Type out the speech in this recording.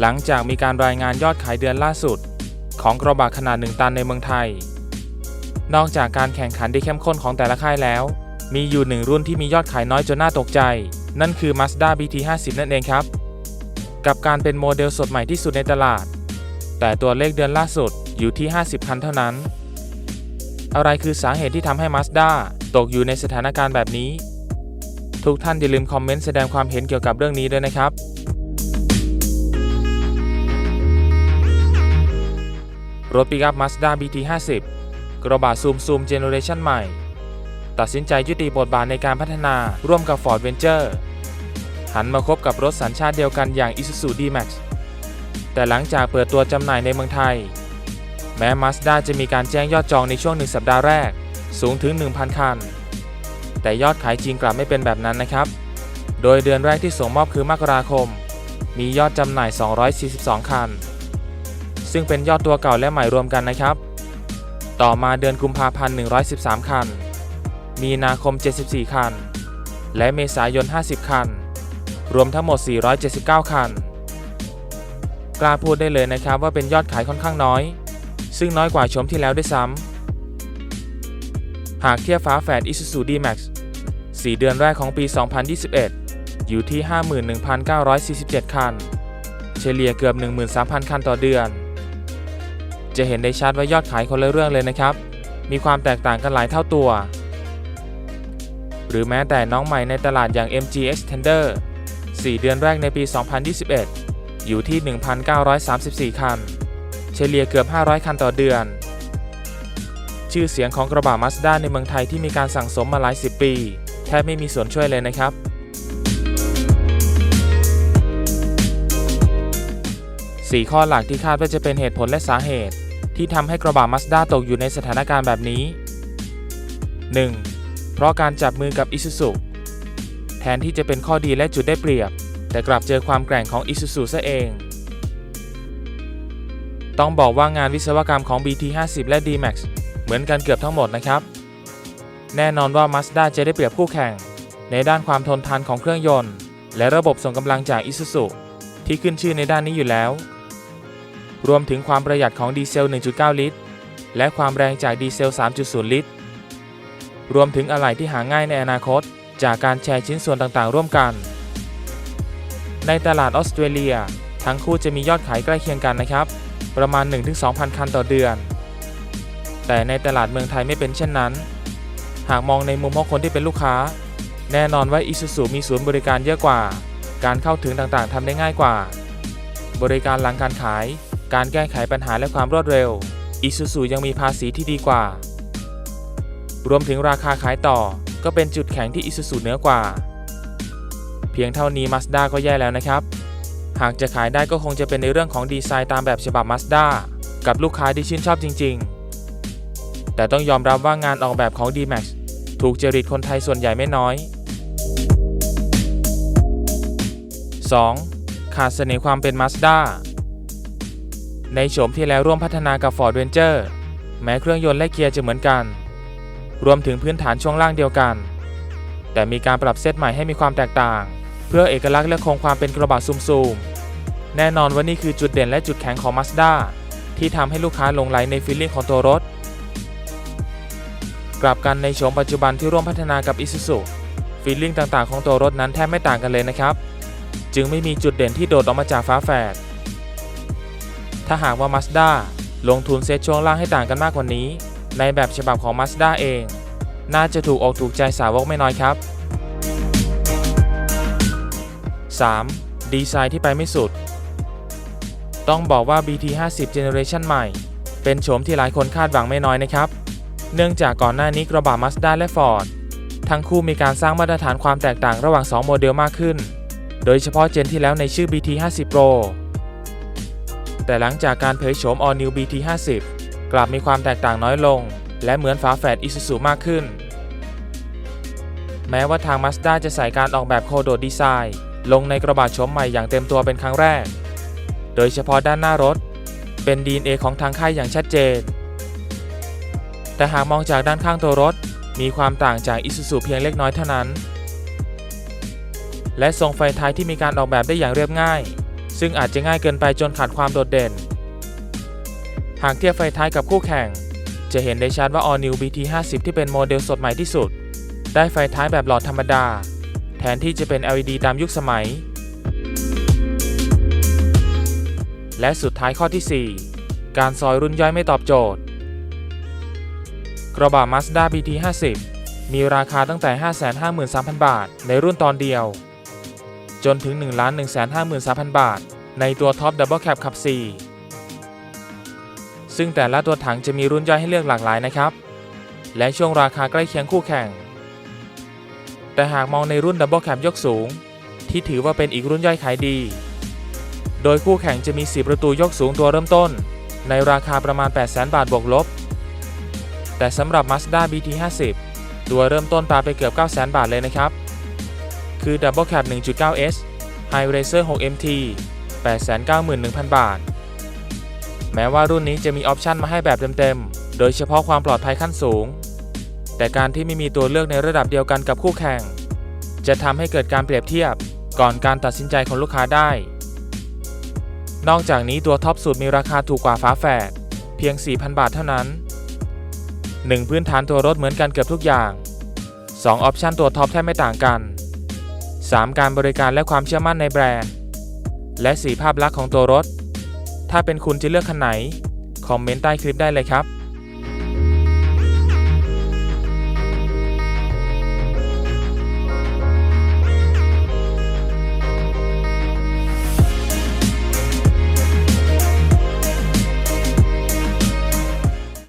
หลังจากมีการรายงานยอดขายเดือนล่าสุด ของกระบะขนาด 1 ตันในเมืองไทย นอกจากการแข่งขันที่เข้มข้นของแต่ละค่ายแล้ว มีอยู่หนึ่งรุ่นที่มียอดขายน้อยจนน่าตกใจ นั่นคือ Mazda BT50 นั่นเองครับ กับการเป็นโมเดลสดใหม่ที่สุดในตลาด แต่ตัวเลขเดือนล่าสุดอยู่ที่ 50 คันเท่านั้น อะไรคือสาเหตุที่ทำให้ Mazda ตกอยู่ในสถานการณ์แบบนี้ ทุกท่านอย่าลืมคอมเมนต์แสดงความเห็นเกี่ยวกับเรื่องนี้ด้วยนะครับ รถปิกอัพ Mazda BT50 กระบะซูมซูมเจเนอเรชันใหม่ ตัดสินใจยุติบทบาทในการพัฒนาร่วมกับ Ford Venture หันมาคบกับรถสัญชาติเดียวกันอย่าง Isuzu D-Max แต่หลังจากเปิดตัวจำหน่ายในเมืองไทย แม้ Mazda จะมีการแจ้งยอดจองในช่วงหนึ่งสัปดาห์แรกสูงถึง 1,000 คัน แต่ยอดขายจริงกลับไม่เป็นแบบนั้นนะครับ โดยเดือนแรกที่ส่งมอบคือมกราคม มียอดจำหน่าย 242 คัน ซึ่งเป็นยอดตัวเก่าและใหม่รวมกันนะครับ ต่อมาเดือนกุมภาพันธ์113 คัน มีนาคม 74 คัน และเมษายน 50 คัน รวมทั้งหมด 479 คัน กล้าพูดได้เลยนะครับว่าเป็นยอดขายค่อนข้างน้อย ซึ่งน้อยกว่าชมที่แล้วด้วยซ้ำ หากเทียบฟ้าแฝด Isuzu D-Max 4 เดือนแรกของปี 2021 อยู่ที่ 51,947 คัน เฉลี่ยเกือบ 13,000 คันต่อเดือน จะเห็นได้ชัดว่ายอดขายคนละเรื่องเลยนะครับ มีความแตกต่างกันหลายเท่าตัว หรือแม้แต่น้องใหม่ในตลาดอย่าง MG Extender 4 เดือนแรกในปี 2021 อยู่ที่ 1,934 คัน เฉลี่ยเกือบ 500 คันต่อเดือน ชื่อเสียงของกระบะ Mazda ในเมืองไทยที่มีการสั่งสมมาหลายสิบปี แทบไม่มีส่วนช่วยเลยนะครับ4ข้อหลักที่คาดว่าจะเป็นเหตุผลและสาเหตุ ที่ทำให้กระบะ Mazda ตกอยู่ในสถานการณ์แบบนี้ 1. เพราะการจับมือกับ Isuzu แทนที่จะเป็นข้อดีและจุดได้เปรียบ แต่กลับเจอความแกร่งของ Isuzu ซะเอง ต้องบอกว่างานวิศวกรรมของ BT50 และ D-Max เหมือนกันเกือบทั้งหมดนะครับ แน่นอนว่า Mazda จะได้เปรียบคู่แข่ง ในด้านความทนทานของเครื่องยนต์ และระบบส่งกำลังจาก Isuzu ที่ขึ้นชื่อในด้านนี้อยู่แล้ว รวมถึงความประหยัดของดีเซล 1.9 ลิตร และความแรงจากดีเซล 3.0 ลิตร รวมถึงอะไหล่ที่หาง่ายในอนาคต จากการแชร์ชิ้นส่วนต่างๆ ร่วมกัน ในตลาดออสเตรเลีย ทั้งคู่จะมียอดขายใกล้เคียงกันนะครับ ประมาณ 1-2,000 คันต่อเดือน แต่ในตลาดเมืองไทยไม่เป็นเช่นนั้น หากมองในมุมของคนที่เป็นลูกค้า แน่นอนว่า Isuzu มีศูนย์บริการเยอะกว่า การเข้าถึงต่างๆทำได้ง่ายกว่า บริการหลังการขาย การแก้ไขปัญหาและความรวดเร็ว Isuzu ยังมีภาษีที่ดีกว่า รวมถึงราคาขายต่อก็เป็นจุดแข็งที่ Isuzu เหนือกว่า เพียงเท่านี้ Mazda ก็แย่แล้วนะครับ หากจะขายได้ก็คงจะเป็นในเรื่องของดีไซน์ตามแบบฉบับ Mazda กับลูกค้าที่ชื่นชอบจริง ๆ แต่ต้องยอมรับว่างานออกแบบของ D-Max ถูกจริตคนไทยส่วนใหญ่ไม่น้อย 2. ขาดเสน่ห์ความเป็น Mazda ในโฉมที่แล้วร่วมพัฒนากับ Ford Ranger แม้เครื่องยนต์และเกียร์จะเหมือนกัน รวมถึงพื้นฐานช่วงล่างเดียวกัน แต่มีการปรับเซตใหม่ให้มีความแตกต่าง เพื่อเอกลักษณ์และคงความเป็นกระบะซูมๆ แน่นอนว่านี่คือจุดเด่นและจุดแข็งของ Mazda ที่ทำให้ลูกค้าหลงไหลในฟีลลิ่งของตัวรถ กลับกันในโฉมปัจจุบันที่ร่วมพัฒนากับ Isuzu ฟีลลิ่งต่างๆ ของตัวรถนั้นแทบไม่ต่างกันเลยนะครับ จึงไม่มีจุดเด่นที่โดดออกมาจากฟ้าแฝด ถ้าหากว่า Mazda ลงทุนเซตช่วงล่างให้ต่างกันมากกว่านี้ ในแบบฉบับของ Mazda เอง น่าจะถูกอกถูกใจสาวกไม่น้อยครับ 3. ดีไซน์ที่ไปไม่สุด ต้องบอกว่า BT50 Generation ใหม่ เป็นโฉมที่หลายคนคาดหวังไม่น้อยนะครับ เนื่องจากก่อนหน้านี้กระบะ Mazda และ Ford ทั้งคู่มีการสร้างมาตรฐานความแตกต่างระหว่าง 2 โมเดลมากขึ้น โดยเฉพาะเจนที่แล้วในชื่อ BT50 Pro แต่หลังจากการเผยโฉม All New BT50 กลับมีความแตกต่างน้อยลง และเหมือนฝาแฝด Isuzu มากขึ้น แม้ว่าทาง Mazda จะใส่การออกแบบโคโดดีไซน์ลงในกระบะโฉมใหม่อย่างเต็มตัวเป็นครั้งแรก โดยเฉพาะด้านหน้ารถ เป็น DNA ของทางค่ายอย่างชัดเจน แต่หากมองจากด้านข้างตัวรถ มีความต่างจาก Isuzu เพียงเล็กน้อยเท่านั้น และทรงไฟท้ายที่มีการออกแบบได้อย่างเรียบง่าย ซึ่งอาจจะง่ายเกินไปจนขาดความโดดเด่น หากเทียบไฟท้ายกับคู่แข่ง จะเห็นได้ชัดว่า All New BT 50 ที่เป็นโมเดลสดใหม่ที่สุด ได้ไฟท้ายแบบหลอดธรรมดา แทนที่จะเป็น LED ตามยุคสมัย และสุดท้ายข้อที่ 4 การซอยรุ่นย่อยไม่ตอบโจทย์ กระบะ Mazda BT 50 มีราคาตั้งแต่ 553,000 บาท ในรุ่นตอนเดียว จนถึง 1,153,000 บาท ในตัวท็อป Double Cab ขับ 4 ซึ่งแต่ละตัวถังจะมีรุ่นย่อยให้เลือกหลากหลายนะครับ และช่วงราคาใกล้เคียงคู่แข่ง แต่หากมองในรุ่น Double Cab ยกสูง ที่ถือว่าเป็นอีกรุ่นย่อยขายดี โดยคู่แข่งจะมี 4 ประตูยกสูงตัวเริ่มต้น ในราคาประมาณ 8 0 0 0 0 บาทบวกลบ แต่สำหรับ Mazda BT 50 ตัวเริ่มต้นปาไปเกือบ 900,000 บาทเลยนะครับ คือ Double Cab 1.9S High Racer 6 MT 891,000 บาท แม้ว่ารุ่นนี้จะมีออปชันมาให้แบบเต็มๆ โดยเฉพาะความปลอดภัยขั้นสูง แต่การที่ไม่มีตัวเลือกในระดับเดียวกันกับคู่แข่ง จะทำให้เกิดการเปรียบเทียบก่อนการตัดสินใจของลูกค้าได้ นอกจากนี้ตัวท็อปสุดมีราคาถูกกว่าฝาแฝดเพียง 4,000 บาทเท่านั้น 1 พื้นฐานตัวรถเหมือนกันเกือบทุกอย่าง 2 ออปชันตัวท็อปแทบไม่ต่างกัน 3 การบริการและความเชื่อมั่นในแบรนด์ และ 4 ภาพลักษณ์ของตัวรถ ถ้าเป็นคุณจะเลือกคันไหน คอมเมนต์ใต้คลิปได้เลยครับ